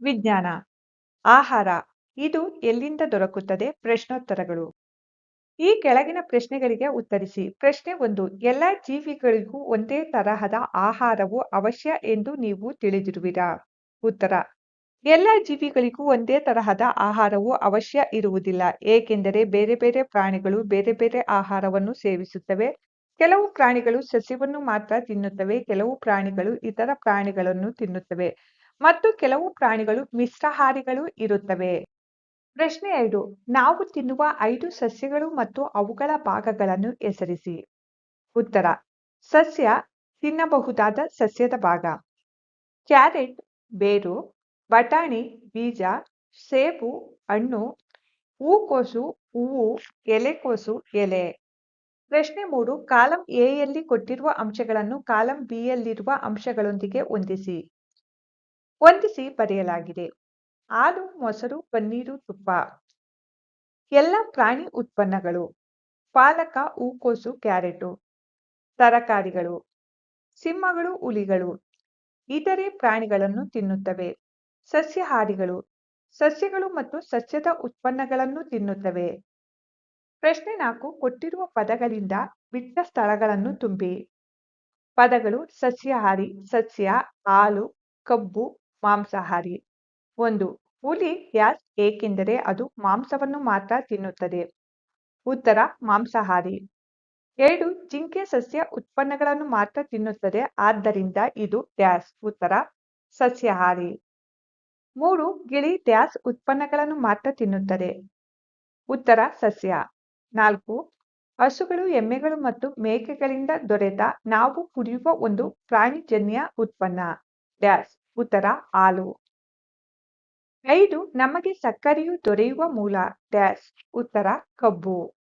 ವಿಜ್ಞಾನ, ಆಹಾರ, ಇದು ಎಲ್ಲಿಂದ ದೊರಕುತ್ತದೆ? ಪ್ರಶ್ನೋತ್ತರಗಳು. ಈ ಕೆಳಗಿನ ಪ್ರಶ್ನೆಗಳಿಗೆ ಉತ್ತರಿಸಿ. ಪ್ರಶ್ನೆ ಒಂದು, ಎಲ್ಲ ಜೀವಿಗಳಿಗೂ ಒಂದೇ ತರಹದ ಆಹಾರವು ಅವಶ್ಯ ಎಂದು ನೀವು ತಿಳಿದಿರುವಿರಾ? ಉತ್ತರ, ಎಲ್ಲ ಜೀವಿಗಳಿಗೂ ಒಂದೇ ತರಹದ ಆಹಾರವು ಅವಶ್ಯ ಇರುವುದಿಲ್ಲ, ಏಕೆಂದರೆ ಬೇರೆ ಬೇರೆ ಪ್ರಾಣಿಗಳು ಬೇರೆ ಬೇರೆ ಆಹಾರವನ್ನು ಸೇವಿಸುತ್ತವೆ. ಕೆಲವು ಪ್ರಾಣಿಗಳು ಸಸ್ಯವನ್ನು ಮಾತ್ರ ತಿನ್ನುತ್ತವೆ, ಕೆಲವು ಪ್ರಾಣಿಗಳು ಇತರ ಪ್ರಾಣಿಗಳನ್ನು ತಿನ್ನುತ್ತವೆ. ಮತ್ತು ಕೆಲವು ಪ್ರಾಣಿಗಳು ಮಿಶ್ರಹಾರಿಗಳು ಇರುತ್ತವೆ. ಪ್ರಶ್ನೆ ಎರಡು, ನಾವು ತಿನ್ನುವ ಐದು ಸಸ್ಯಗಳು ಮತ್ತು ಅವುಗಳ ಭಾಗಗಳನ್ನು ಹೆಸರಿಸಿ. ಉತ್ತರ, ಸಸ್ಯ ತಿನ್ನಬಹುದಾದ ಸಸ್ಯದ ಭಾಗ. ಕ್ಯಾರೆಟ್, ಬೇರು, ಬಟಾಣಿ, ಬೀಜ, ಸೇಬು, ಹಣ್ಣು, ಹೂಕೋಸು, ಹೂವು, ಎಲೆಕೋಸು, ಎಲೆ. ಪ್ರಶ್ನೆ ಮೂರು, ಕಾಲಂ ಎಯಲ್ಲಿ ಯಲ್ಲಿ ಕೊಟ್ಟಿರುವ ಅಂಶಗಳನ್ನು ಕಾಲಂ ಬಿ ಯಲ್ಲಿರುವ ಅಂಶಗಳೊಂದಿಗೆ ಹೊಂದಿಸಿ. ಹೊಂದಿಸಿ ಬರೆಯಲಾಗಿದೆ. ಹಾಲು, ಮೊಸರು, ಪನ್ನೀರು, ತುಪ್ಪ. ಎಲ್ಲ ಪ್ರಾಣಿ ಉತ್ಪನ್ನಗಳು. ಪಾಲಕ, ಹೂಕೋಸು, ಕ್ಯಾರೆಟು. ತರಕಾರಿಗಳು. ಸಿಂಹಗಳು, ಹುಲಿಗಳು. ಇತರೆ ಪ್ರಾಣಿಗಳನ್ನು ತಿನ್ನುತ್ತವೆ. ಸಸ್ಯಹಾರಿಗಳು ಸಸ್ಯಗಳು ಮತ್ತು ಸಸ್ಯದ ಉತ್ಪನ್ನಗಳನ್ನು ತಿನ್ನುತ್ತವೆ. ಪ್ರಶ್ನೆ ನಾಲ್ಕು, ಕೊಟ್ಟಿರುವ ಪದಗಳಿಂದ ಬಿಟ್ಟ ಸ್ಥಳಗಳನ್ನು ತುಂಬಿ. ಪದಗಳು ಸಸ್ಯಾಹಾರಿ ಸಸ್ಯ, ಹಾಲು, ಕಬ್ಬು ಮಾಂಸಾಹಾರಿ. ಒಂದು, ಹುಲಿ ಯಾಸ್ ಏಕೆಂದರೆ ಅದು ಮಾಂಸವನ್ನು ಮಾತ್ರ ತಿನ್ನುತ್ತದೆ. ಉತ್ತರ, ಮಾಂಸಾಹಾರಿ. ಎರಡು, ಜಿಂಕೆ ಸಸ್ಯ ಉತ್ಪನ್ನಗಳನ್ನು ಮಾತ್ರ ತಿನ್ನುತ್ತದೆ, ಆದ್ದರಿಂದ ಇದು ಡ್ಯಾಸ್ ಉತ್ತರ, ಸಸ್ಯಾಹಾರಿ. ಮೂರು, ಗಿಳಿ ಡ್ಯಾಸ್ ಉತ್ಪನ್ನಗಳನ್ನು ಮಾತ್ರ ತಿನ್ನುತ್ತದೆ. ಉತ್ತರ, ಸಸ್ಯ. ನಾಲ್ಕು, ಹಸುಗಳು, ಎಮ್ಮೆಗಳು ಮತ್ತು ಮೇಕೆಗಳಿಂದ ದೊರೆತ ನಾವು ಕುಡಿಯುವ ಒಂದು ಪ್ರಾಣಿಜನ್ಯ ಉತ್ಪನ್ನ. ಡ್ಯಾಸ್ ಉತ್ತರ ಹಾಲು. ಐದು ನಮಗೆ ಸಕ್ಕರೆಯು ದೊರೆಯುವ ಮೂಲ. ಡ್ಯಾಶ್ ಉತ್ತರ ಕಬ್ಬು.